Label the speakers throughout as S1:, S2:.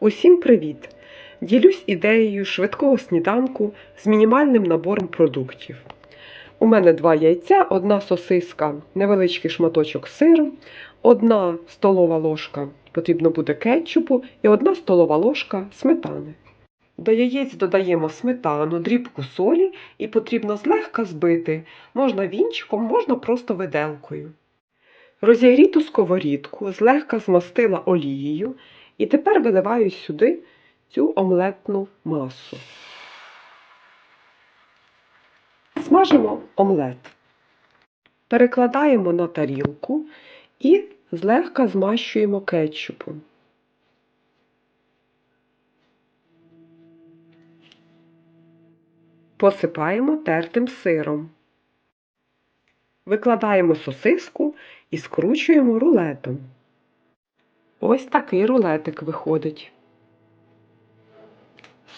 S1: Усім привіт! Ділюсь ідеєю швидкого сніданку з мінімальним набором продуктів. У мене два яйця, одна сосиска, невеличкий шматочок сиру, одна столова ложка потрібно буде кетчупу і одна столова ложка сметани. До яєць додаємо сметану, дрібку солі і потрібно злегка збити. Можна вінчиком, можна просто виделкою. Розігріту сковорідку злегка змастила олією і тепер виливаю сюди цю омлетну масу. Смажимо омлет. Перекладаємо на тарілку і злегка змащуємо кетчупом. Посипаємо тертим сиром. Викладаємо сосиску і скручуємо рулетом. Ось такий рулетик виходить.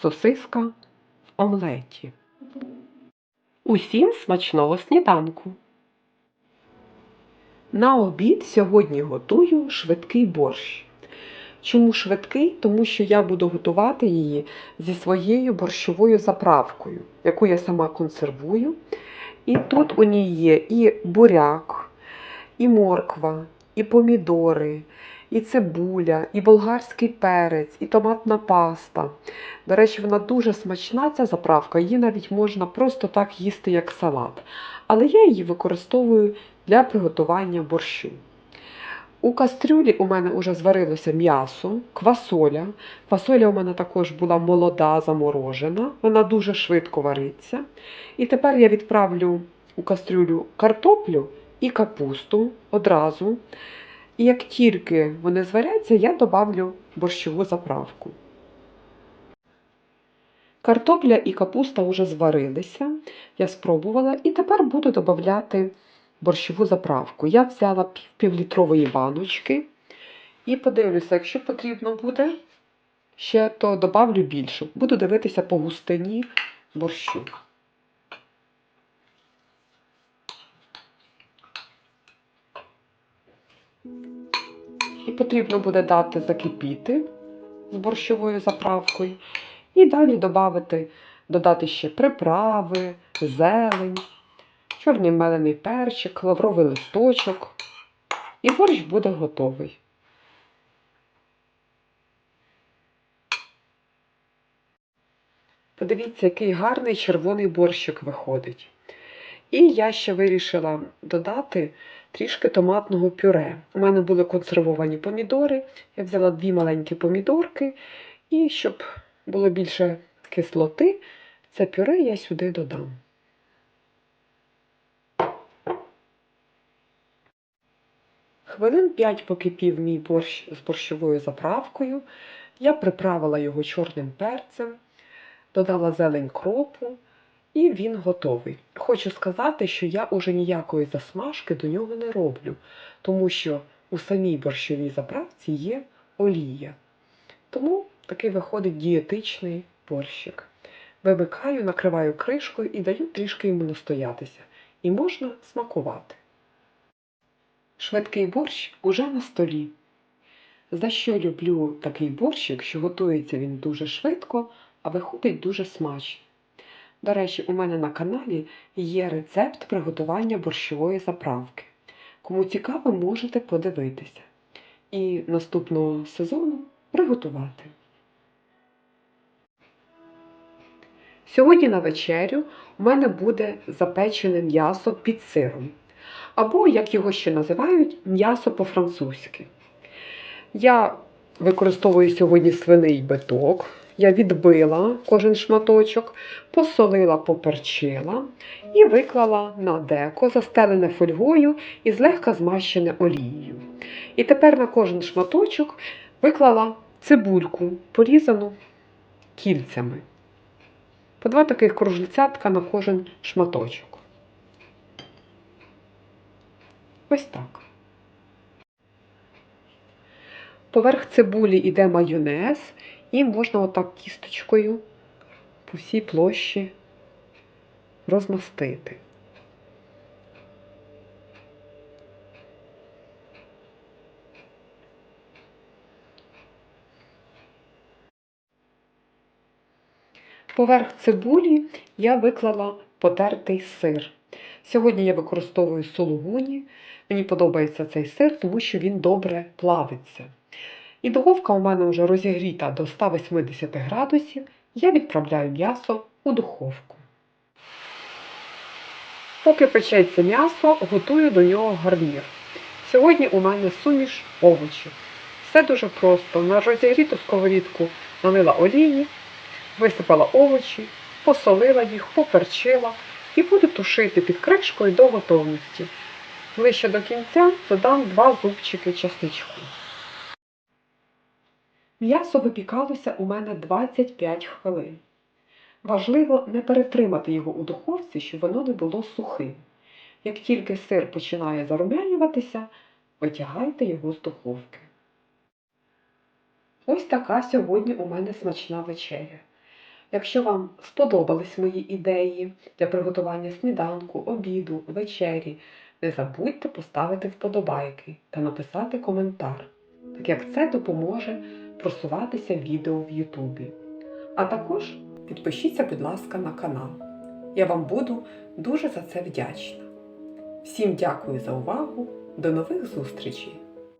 S1: Сосиска в омлеті. Усім смачного сніданку! На обід сьогодні готую швидкий борщ. Чому швидкий? Тому що я буду готувати її зі своєю борщовою заправкою, яку я сама консервую. І тут у ній є і буряк, і морква, і помідори, і цибуля, і болгарський перець, і томатна паста. До речі, вона дуже смачна, ця заправка. Її навіть можна просто так їсти, як салат. Але я її використовую для приготування борщу. У кастрюлі у мене вже зварилося м'ясо, квасоля. Квасоля у мене також була молода, заморожена, вона дуже швидко вариться. І тепер я відправлю у кастрюлю картоплю і капусту одразу. І як тільки вони зваряться, я добавлю борщову заправку. Картопля і капуста вже зварилися, я спробувала, і тепер буду додавати борщову заправку. Я взяла пів півлітрової баночки і подивлюся, якщо потрібно буде ще, то добавлю більше. Буду дивитися по густині борщу. І потрібно буде дати закипіти з борщовою заправкою. І далі додати, додати ще приправи, зелень, чорний мелений перчик, лавровий листочок. І борщ буде готовий. Подивіться, який гарний червоний борщик виходить. І я ще вирішила додати трішки томатного пюре. У мене були консервовані помідори. Я взяла дві маленькі помідорки, і щоб було більше кислоти, це пюре я сюди додам. Хвилин 5 покипів мій борщ з борщовою заправкою. Я приправила його чорним перцем, додала зелень кропу, і він готовий. Хочу сказати, що я уже ніякої засмажки до нього не роблю, тому що у самій борщовій заправці є олія. Тому такий виходить дієтичний борщик. Вимикаю, накриваю кришкою і даю трішки йому настоятися. І можна смакувати. Швидкий борщ уже на столі. За що люблю такий борщик, що готується він дуже швидко, а виходить дуже смачно. До речі, у мене на каналі є рецепт приготування борщової заправки. Кому цікаво, можете подивитися. І наступного сезону приготувати. Сьогодні на вечерю у мене буде запечене м'ясо під сиром. Або, як його ще називають, м'ясо по-французьки. Я використовую сьогодні свиний биток. Я відбила кожен шматочок, посолила, поперчила і виклала на деко, застелене фольгою і злегка змащене олією. І тепер на кожен шматочок виклала цибульку, порізану кільцями. По два таких кружельцятка на кожен шматочок. Ось так. Поверх цибулі йде майонез, і можна отак кісточкою по всій площі розмастити. Поверх цибулі я виклала потертий сир. Сьогодні я використовую сулугуні. Мені подобається цей сир, тому що він добре плавиться. І духовка у мене вже розігріта до 180 градусів. Я відправляю м'ясо у духовку. Поки печеться м'ясо, готую до нього гарнір. Сьогодні у мене суміш овочів. Все дуже просто. На розігріту сковорідку налила олії, висипала овочі, посолила їх, поперчила і буду тушити під кришкою до готовності. Ближче до кінця додам два зубчики часничку. М'ясо випікалося у мене 25 хвилин. Важливо не перетримати його у духовці, щоб воно не було сухим. Як тільки сир починає зарум'янюватися, витягайте його з духовки. Ось така сьогодні у мене смачна вечеря. Якщо вам сподобались мої ідеї для приготування сніданку, обіду, вечері, не забудьте поставити вподобайки та написати коментар, так як це допоможе просуватися відео в Ютубі. А також підпишіться, будь ласка, на канал. Я вам буду дуже за це вдячна. Всім дякую за увагу. До нових зустрічей!